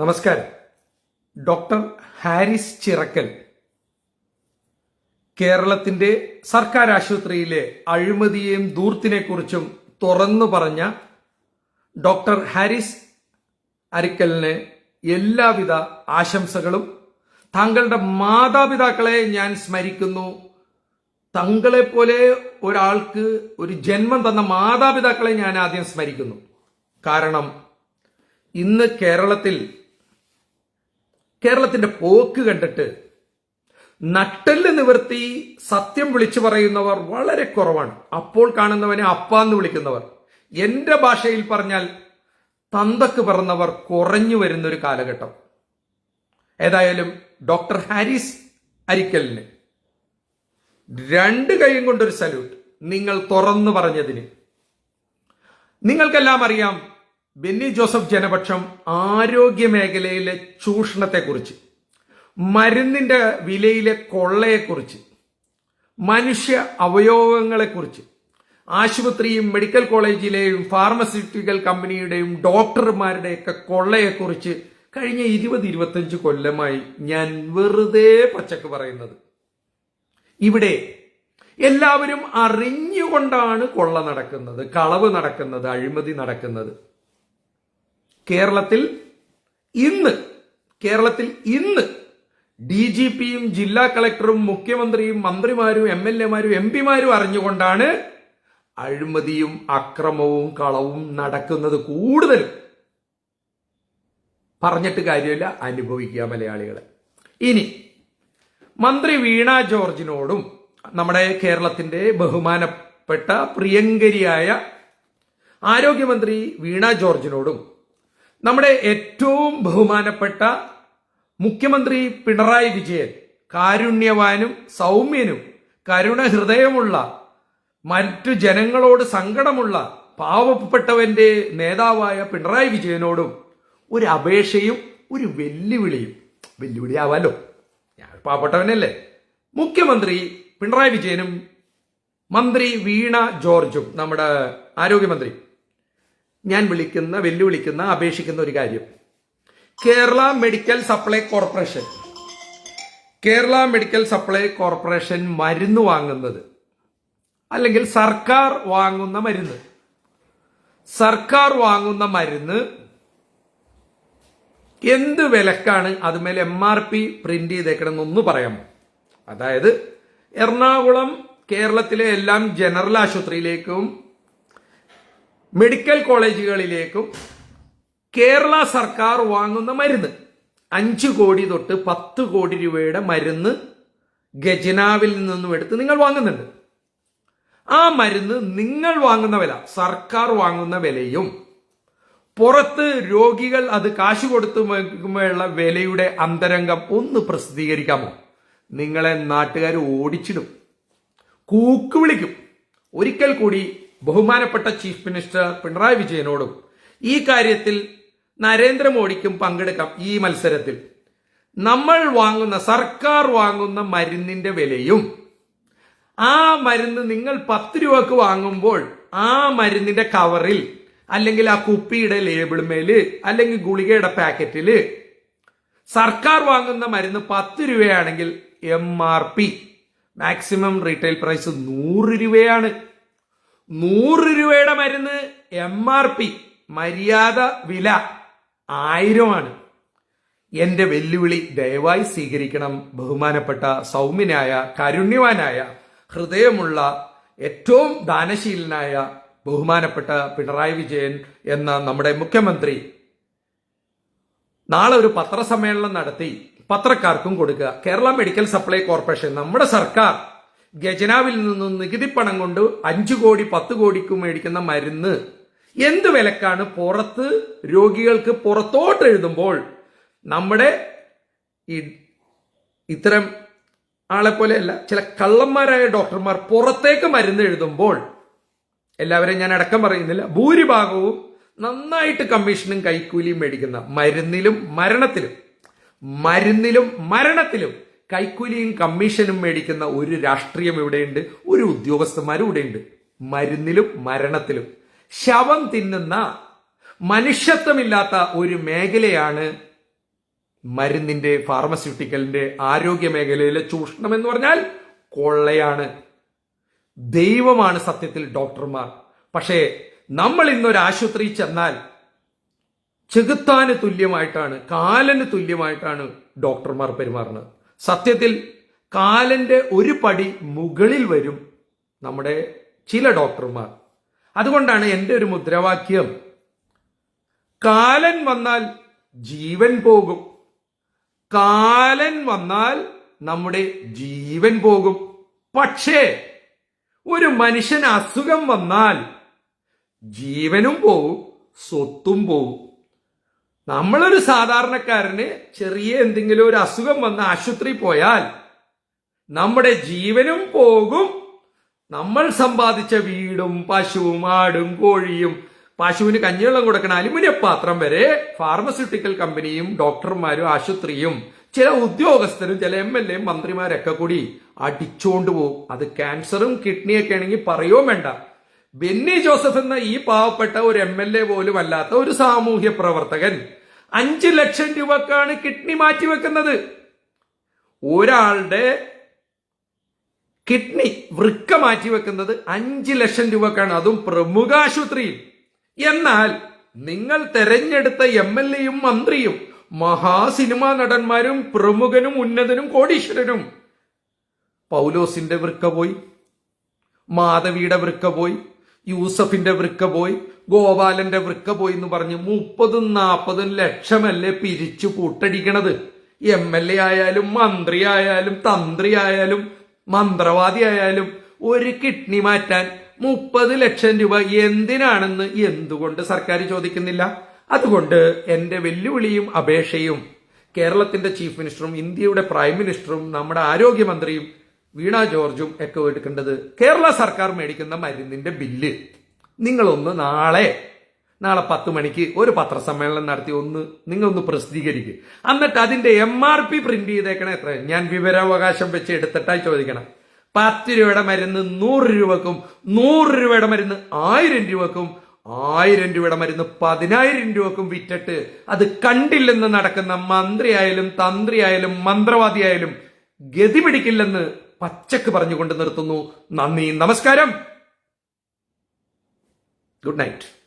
നമസ്കാരം. ഡോക്ടർ ഹാരിസ് ചിറക്കൽ കേരളത്തിന്റെ സർക്കാർ ആശുപത്രിയിലെ അഴിമതിയെയും ദൂർത്തിനെക്കുറിച്ചും തുറന്നു പറഞ്ഞ ഡോക്ടർ ഹാരിസ് അരിക്കലിന് എല്ലാവിധ ആശംസകളും. താങ്കളുടെ മാതാപിതാക്കളെ ഞാൻ സ്മരിക്കുന്നു. തങ്ങളെ പോലെ ഒരാൾക്ക് ഒരു ജന്മം തന്ന മാതാപിതാക്കളെ ഞാൻ ആദ്യം സ്മരിക്കുന്നു. കാരണം ഇന്ന് കേരളത്തിൽ കേരളത്തിന്റെ പോക്ക് കണ്ടിട്ട് നട്ടെല്ല് നിവർത്തി സത്യം വിളിച്ചു പറയുന്നവർ വളരെ കുറവാണ്. അപ്പോൾ കാണുന്നവനെ അപ്പാന്ന് വിളിക്കുന്നവർ. എന്റെ ഭാഷയിൽ പറഞ്ഞാൽ തന്തക്ക് പറന്നവർ കുറഞ്ഞു വരുന്ന ഒരു കാലഘട്ടം. ഏതായാലും ഡോക്ടർ ഹാരിസ് അരിക്കലിന് രണ്ട് കൈയും കൊണ്ടൊരു സല്യൂട്ട്. നിങ്ങൾ തുറന്നു പറഞ്ഞതിന്. നിങ്ങൾക്കെല്ലാം അറിയാം ബെന്നി ജോസഫ് ജനപക്ഷം ആരോഗ്യ മേഖലയിലെ ചൂഷണത്തെക്കുറിച്ച് മരുന്നിന്റെ വിലയിലെ കൊള്ളയെക്കുറിച്ച് മനുഷ്യ അവയവങ്ങളെക്കുറിച്ച് ആശുപത്രിയും മെഡിക്കൽ കോളേജിലെയും ഫാർമസ്യൂട്ടിക്കൽ കമ്പനിയുടെയും ഡോക്ടർമാരുടെയൊക്കെ കൊള്ളയെക്കുറിച്ച് കഴിഞ്ഞ ഇരുപത് ഇരുപത്തഞ്ച് കൊല്ലമായി ഞാൻ വെറുതെ പച്ചക്ക് പറയുന്നത്. ഇവിടെ എല്ലാവരും അറിഞ്ഞുകൊണ്ടാണ് കൊള്ള നടക്കുന്നത് കളവ് നടക്കുന്നത് അഴിമതി നടക്കുന്നത്. കേരളത്തിൽ ഇന്ന് കേരളത്തിൽ ഇന്ന് ഡി ജി പിയും ജില്ലാ കളക്ടറും മുഖ്യമന്ത്രിയും മന്ത്രിമാരും എം എൽ എമാരും എം പിമാരും അറിഞ്ഞുകൊണ്ടാണ് അഴിമതിയും അക്രമവും കളവും നടക്കുന്നത് കൂടുതൽ പറഞ്ഞിട്ട് കാര്യമില്ല അനുഭവിക്കുക മലയാളികളെ. ഇനി മന്ത്രി വീണ ജോർജിനോടും നമ്മുടെ കേരളത്തിന്റെ ബഹുമാനപ്പെട്ട പ്രിയങ്കരിയായ ആരോഗ്യമന്ത്രി വീണ ജോർജിനോടും നമ്മുടെ ഏറ്റവും ബഹുമാനപ്പെട്ട മുഖ്യമന്ത്രി പിണറായി വിജയൻ കാരുണ്യവാനും സൗമ്യനും കരുണഹൃദയമുള്ള മറ്റു ജനങ്ങളോട് സങ്കടമുള്ള പാവപ്പെട്ടവന്റെ നേതാവായ പിണറായി വിജയനോടും ഒരു അപേക്ഷയും ഒരു വെല്ലുവിളിയും. വെല്ലുവിളിയാവാലോ? ഞാൻ പാവപ്പെട്ടവനല്ലേ? മുഖ്യമന്ത്രി പിണറായി വിജയനും മന്ത്രി വീണ ജോർജും നമ്മുടെ ആരോഗ്യമന്ത്രി ഞാൻ വിളിക്കുന്ന വെല്ലുവിളിക്കുന്ന അപേക്ഷിക്കുന്ന ഒരു കാര്യം. Kerala medical supply corporation. Kerala medical supply corporation മരുന്ന് വാങ്ങുന്നത്. അല്ലെങ്കിൽ സർക്കാർ വാങ്ങുന്ന മരുന്ന്. സർക്കാർ വാങ്ങുന്ന മരുന്ന് എന്ത് വിലക്കാണ് അതുമേൽ എം ആർ പി പ്രിന്റ് ചെയ്തേക്കണമെന്ന് ഒന്ന് പറയാമോ അതായത് എറണാകുളം കേരളത്തിലെ എല്ലാം ജനറൽ ആശുപത്രിയിലേക്കും മെഡിക്കൽ കോളേജുകളിലേക്കും കേരള സർക്കാർ വാങ്ങുന്ന മരുന്ന്. അഞ്ച് കോടി തൊട്ട് പത്ത് കോടി രൂപയുടെ മരുന്ന് ഖജനാവിൽ നിന്നും എടുത്ത് നിങ്ങൾ വാങ്ങുന്നുണ്ട്. ആ മരുന്ന് നിങ്ങൾ വാങ്ങുന്ന വില സർക്കാർ വാങ്ങുന്ന വിലയും പുറത്ത് രോഗികൾ അത് കാശ് കൊടുത്തു വാങ്ങുമ്പോഴുള്ള വിലയുടെ അന്തരംഗം ഒന്ന് പ്രസിദ്ധീകരിക്കാമോ? നിങ്ങളെ നാട്ടുകാർ ഓടിച്ചിടും. കൂക്ക് വിളിക്കും. ഒരിക്കൽ കൂടി ബഹുമാനപ്പെട്ട ചീഫ് മിനിസ്റ്റർ പിണറായി വിജയനോടും ഈ കാര്യത്തിൽ നരേന്ദ്രമോദിക്കും പങ്കെടുക്കാം ഈ മത്സരത്തിൽ. നമ്മൾ വാങ്ങുന്ന സർക്കാർ വാങ്ങുന്ന മരുന്നിന്റെ വിലയും ആ മരുന്ന് നിങ്ങൾ പത്ത് രൂപക്ക് വാങ്ങുമ്പോൾ ആ മരുന്നിന്റെ കവറിൽ അല്ലെങ്കിൽ ആ കുപ്പിയുടെ ലേബിൾമേൽ അല്ലെങ്കിൽ ഗുളികയുടെ പാക്കറ്റിൽ സർക്കാർ വാങ്ങുന്ന മരുന്ന് പത്ത് രൂപയാണെങ്കിൽ M R P maximum retail price നൂറ് രൂപയാണ്. നൂറ് രൂപയുടെ മരുന്ന് എം ആർ പി മര്യാദ വില ആയിരമാണ്. എന്റെ വെല്ലുവിളി ദയവായി സ്വീകരിക്കണം ബഹുമാനപ്പെട്ട സൗമ്യനായ കാരുണ്യവാനായ ഹൃദയമുള്ള ഏറ്റവും ദാനശീലനായ ബഹുമാനപ്പെട്ട പിണറായി വിജയൻ എന്ന നമ്മുടെ മുഖ്യമന്ത്രി നാളെ ഒരു പത്രസമ്മേളനം നടത്തി പത്രക്കാർക്കും കൊടുക്കുക. കേരള മെഡിക്കൽ സപ്ലൈ കോർപ്പറേഷൻ നമ്മുടെ സർക്കാർ ഖജനാവിൽ നിന്ന് നികുതി പണം കൊണ്ട് അഞ്ചു കോടി പത്ത് കോടിക്ക് മേടിക്കുന്ന മരുന്ന്. എന്ത് വിലക്കാണ് പുറത്ത് രോഗികൾക്ക് പുറത്തോട്ട് എഴുതുമ്പോൾ നമ്മുടെ ഈ ഇത്തരം ആളെ പോലെയല്ല ചില കള്ളന്മാരായ ഡോക്ടർമാർ പുറത്തേക്ക് മരുന്ന് എഴുതുമ്പോൾ എല്ലാവരെയും ഞാൻ അടക്കം പറയുന്നില്ല ഭൂരിഭാഗവും നന്നായിട്ട് കമ്മീഷനും കൈക്കൂലിയും മേടിക്കുന്ന മരുന്നിലും മരണത്തിലും മരുന്നിലും മരണത്തിലും കൈക്കൂലിയും കമ്മീഷനും മേടിക്കുന്ന ഒരു രാഷ്ട്രീയം ഇവിടെയുണ്ട് ഒരു ഉദ്യോഗസ്ഥന്മാരും ഇവിടെയുണ്ട്. മരുന്നിലും മരണത്തിലും. ശവം തിന്നുന്ന മനുഷ്യത്വമില്ലാത്ത ഒരു മേഖലയാണ് മരുന്നിന്റെ ഫാർമസ്യൂട്ടിക്കലിന്റെ ആരോഗ്യ മേഖലയിലെ ചൂഷണം എന്ന് പറഞ്ഞാൽ കൊള്ളയാണ്. ദൈവമാണ് സത്യത്തിൽ ഡോക്ടർമാർ. പക്ഷേ നമ്മൾ ഇന്നൊരു ആശുപത്രി ചെന്നാൽ ചെകുത്താന് തുല്യമായിട്ടാണ് കാലന് തുല്യമായിട്ടാണ് ഡോക്ടർമാർ പെരുമാറുന്നത്. സത്യത്തിൽ കാലന്റെ ഒരു പടി മുകളിൽ വരും നമ്മുടെ ചില ഡോക്ടർമാർ. അതുകൊണ്ടാണ് എന്റെ ഒരു മുദ്രാവാക്യം കാലൻ വന്നാൽ ജീവൻ പോകും. കാലൻ വന്നാൽ നമ്മുടെ ജീവൻ പോകും. പക്ഷേ ഒരു മനുഷ്യന് അസുഖം വന്നാൽ ജീവനും പോവും സ്വത്തും പോവും. നമ്മളൊരു സാധാരണക്കാരന് ചെറിയ എന്തെങ്കിലും ഒരു അസുഖം വന്ന് ആശുപത്രി പോയാൽ നമ്മുടെ ജീവനും പോകും. നമ്മൾ സമ്പാദിച്ച വീടും പശുവും ആടും കോഴിയും പശുവിന് കഞ്ഞിവെള്ളം കൊടുക്കണ അലുമിനിയം പാത്രം വരെ ഫാർമസ്യൂട്ടിക്കൽ കമ്പനിയും ഡോക്ടർമാരും ആശുപത്രിയും ചില ഉദ്യോഗസ്ഥരും ചില എം എൽ എയും മന്ത്രിമാരൊക്കെ കൂടി അടിച്ചോണ്ട് പോകും അത് ക്യാൻസറും കിഡ്നിയൊക്കെ ആണെങ്കിൽ പറയോ വേണ്ട. ബെന്നി ജോസഫ് എന്ന ഈ പാവപ്പെട്ട ഒരു എം എൽ എ പോലും അല്ലാത്ത ഒരു സാമൂഹ്യ പ്രവർത്തകൻ അഞ്ചു ലക്ഷം രൂപക്കാണ് കിഡ്നി മാറ്റിവെക്കുന്നത്. ഒരാളുടെ കിഡ്നി വൃക്ക മാറ്റിവെക്കുന്നത് അഞ്ച് ലക്ഷം രൂപക്കാണ്. അതും പ്രമുഖ ആശുപത്രിയിൽ. എന്നാൽ നിങ്ങൾ തെരഞ്ഞെടുത്ത എം എൽ എയും മന്ത്രിയും മഹാസിനിമാ നടന്മാരും പ്രമുഖനും ഉന്നതനും കോടീശ്വരനും. പൗലോസിന്റെ വൃക്ക പോയി. മാധവിയുടെ വൃക്ക പോയി. യൂസഫിന്റെ വൃക്ക പോയി ഗോപാലന്റെ വൃക്ക പോയി എന്ന് പറഞ്ഞ് മുപ്പതും നാൽപ്പതും ലക്ഷമല്ലേ പിരിച്ചു പൂട്ടടിക്കണത് എം എൽ എ ആയാലും മന്ത്രി ആയാലും തന്ത്രി ആയാലും മന്ത്രവാദി ആയാലും ഒരു കിഡ്നി മാറ്റാൻ മുപ്പത് ലക്ഷം രൂപ എന്തിനാണെന്ന് എന്തുകൊണ്ട് സർക്കാർ ചോദിക്കുന്നില്ല? അതുകൊണ്ട് എന്റെ വെല്ലുവിളിയും അപേക്ഷയും കേരളത്തിന്റെ ചീഫ് മിനിസ്റ്ററും ഇന്ത്യയുടെ പ്രൈം മിനിസ്റ്ററും നമ്മുടെ ആരോഗ്യമന്ത്രിയും വീണ ജോർജും ഒക്കെ എടുക്കേണ്ടത് കേരള സർക്കാർ മേടിക്കുന്ന മരുന്നിന്റെ ബില്ല്. നിങ്ങളൊന്ന് നാളെ നാളെ പത്ത് മണിക്ക് ഒരു പത്രസമ്മേളനം നടത്തി ഒന്ന് നിങ്ങളൊന്ന് പ്രസിദ്ധീകരിക്കുക എന്നിട്ട് അതിന്റെ എം ആർ പി പ്രിന്റ് ചെയ്തേക്കണേ എത്ര? ഞാൻ വിവരാവകാശം വെച്ച് എടുത്തിട്ടായി ചോദിക്കണം. പത്ത് രൂപയുടെ മരുന്ന് നൂറ് രൂപക്കും നൂറ് രൂപയുടെ മരുന്ന് ആയിരം രൂപക്കും ആയിരം രൂപയുടെ മരുന്ന് പതിനായിരം രൂപക്കും വിറ്റിട്ട് അത് കണ്ടില്ലെന്ന് നടക്കുന്ന മന്ത്രിയായാലും തന്ത്രിയായാലും മന്ത്രവാദിയായാലും ഗതി പിടിക്കില്ലെന്ന് പച്ചക്ക് പറഞ്ഞുകൊണ്ട് നിർത്തുന്നു. നന്ദി നമസ്കാരം. Good night.